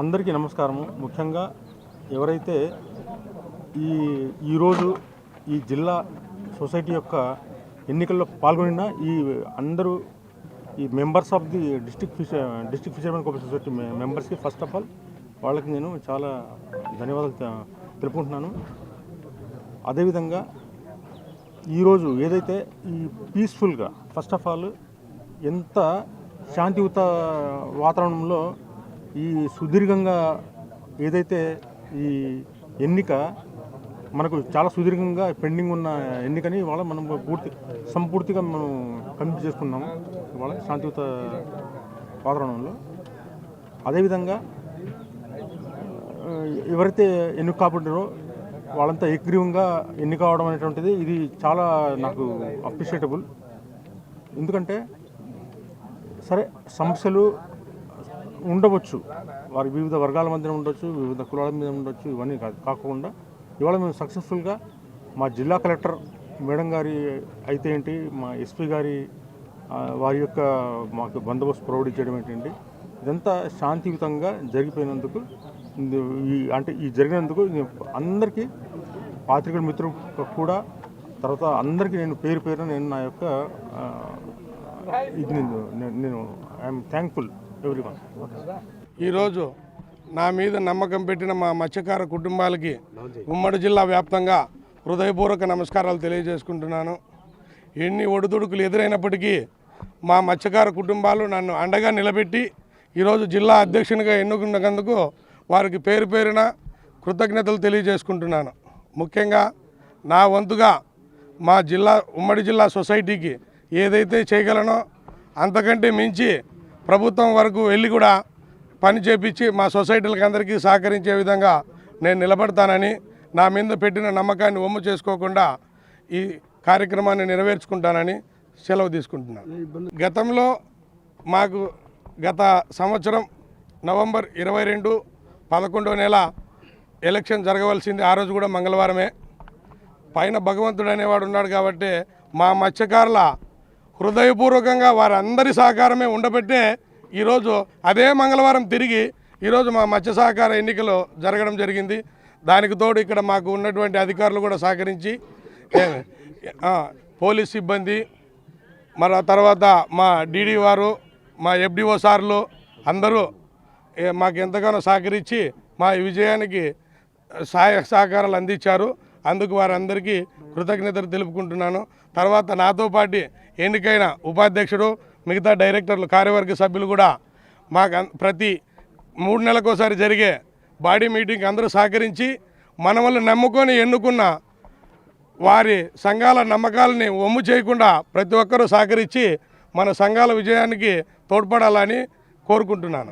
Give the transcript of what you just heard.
అందరికీ నమస్కారము. ముఖ్యంగా ఎవరైతే ఈ ఈరోజు ఈ జిల్లా సొసైటీ యొక్క ఎన్నికల్లో పాల్గొనిన ఈ అందరూ ఈ members of the district fisher district fishermen cooperative society మెంబర్స్కి ఫస్ట్ ఆఫ్ ఆల్ వాళ్ళకి నేను చాలా ధన్యవాదాలు తెలుపుకుంటున్నాను. అదేవిధంగా ఈరోజు ఏదైతే ఈ పీస్ఫుల్గా ఫస్ట్ ఆఫ్ ఆల్ ఎంత శాంతియుత వాతావరణంలో ఈ సుదీర్ఘంగా ఏదైతే ఈ ఎన్నిక మనకు చాలా సుదీర్ఘంగా పెండింగ్ ఉన్న ఎన్నికని ఇవాళ మనం పూర్తి సంపూర్తిగా మనం కంప్లీట్ చేసుకున్నాము. ఇవాళ శాంతియుత వాతావరణంలో. అదేవిధంగా ఎవరైతే ఎన్నిక కాబట్టారో వాళ్ళంతా ఏకగ్రీవంగా ఎన్నిక అవడం అనేటువంటిది ఇది చాలా నాకు అప్రిషియేటబుల్ ఎందుకంటే సరే సమస్యలు ఉండవచ్చు. వారి వివిధ వర్గాల మధ్య ఉండొచ్చు వివిధ కులాల మీద ఉండొచ్చు ఇవన్నీ కాకుండా ఇవాళ మేము సక్సెస్ఫుల్గా మా జిల్లా కలెక్టర్ మేడం గారి అయితే ఏంటి మా ఎస్పీ గారి వారి యొక్క మాకు బందోబస్తు ప్రొవైడ్ చేయడం ఏంటండి ఇదంతా శాంతియుతంగా జరిగిపోయినందుకు ఈ అంటే ఈ జరిగినందుకు అందరికీ పాత్రికుల మిత్రులకు కూడా తర్వాత అందరికీ నేను పేరు పేరు నేను నా యొక్క ఇది నేను నేను- నేను ఐఎమ్ థ్యాంక్ఫుల్ ఎవ్రీ వన్ ఈరోజు నా మీద నమ్మకం పెట్టిన మా మత్స్యకార కుటుంబాలకి ఉమ్మడి జిల్లా వ్యాప్తంగా హృదయపూర్వక నమస్కారాలు తెలియజేసుకుంటున్నాను. ఎన్ని ఒడిదుడుకులు ఎదురైనప్పటికీ మా మత్స్యకార కుటుంబాలు నన్ను అండగా నిలబెట్టి ఈరోజు జిల్లా అధ్యక్షునిగా ఎన్నుకున్నందుకు వారికి పేరు పేరున కృతజ్ఞతలు తెలియజేసుకుంటున్నాను. ముఖ్యంగా నా వంతుగా మా జిల్లా ఉమ్మడి జిల్లా సొసైటీకి ఏదైతే చేయగలనో అంతకంటే మించి ప్రభుత్వం వరకు వెళ్ళి కూడా పని చేపించి మా సొసైటీలకు అందరికీ సహకరించే విధంగా నేను నిలబడతానని నా మీద పెట్టిన నమ్మకాన్ని ఒమ్ము చేసుకోకుండా ఈ కార్యక్రమాన్ని నెరవేర్చుకుంటానని సెలవు తీసుకుంటున్నాను. గతంలో మాకు గత సంవత్సరం నవంబర్ ఇరవై రెండు పదకొండో నెల ఎలక్షన్ జరగవలసింది ఆ రోజు కూడా మంగళవారమే. పైన భగవంతుడు అనేవాడు ఉన్నాడు కాబట్టి మా మత్స్యకారుల హృదయపూర్వకంగా వారందరి సహకారమే ఉండబట్టే ఈరోజు అదే మంగళవారం తిరిగి ఈరోజు మా మత్స్య సహకార ఎన్నికలు జరగడం జరిగింది. దానికి తోడు ఇక్కడ మాకు ఉన్నటువంటి అధికారులు కూడా సహకరించి పోలీస్ సిబ్బంది మన తర్వాత మా డీడీ వారు మా ఎఫ్డిఓ సార్లు అందరూ మాకు ఎంతగానో సహకరించి మా విజయానికి సహాయ సహకారాలు అందించారు. అందుకు వారందరికీ కృతజ్ఞతలు తెలుపుకుంటున్నాను. తర్వాత నాతో పాటు ఎన్నికైన ఉపాధ్యక్షుడు మిగతా డైరెక్టర్లు కార్యవర్గ సభ్యులు కూడా మాకు ప్రతి మూడు నెలలకోసారి జరిగే బాడీ మీటింగ్కి అందరూ సహకరించి మన వల్ల నమ్ముకొని ఎన్నుకున్న వారి సంఘాల నమ్మకాలని ఒమ్ము చేయకుండా ప్రతి ఒక్కరూ సహకరించి మన సంఘాల విజయానికి తోడ్పడాలని కోరుకుంటున్నాను.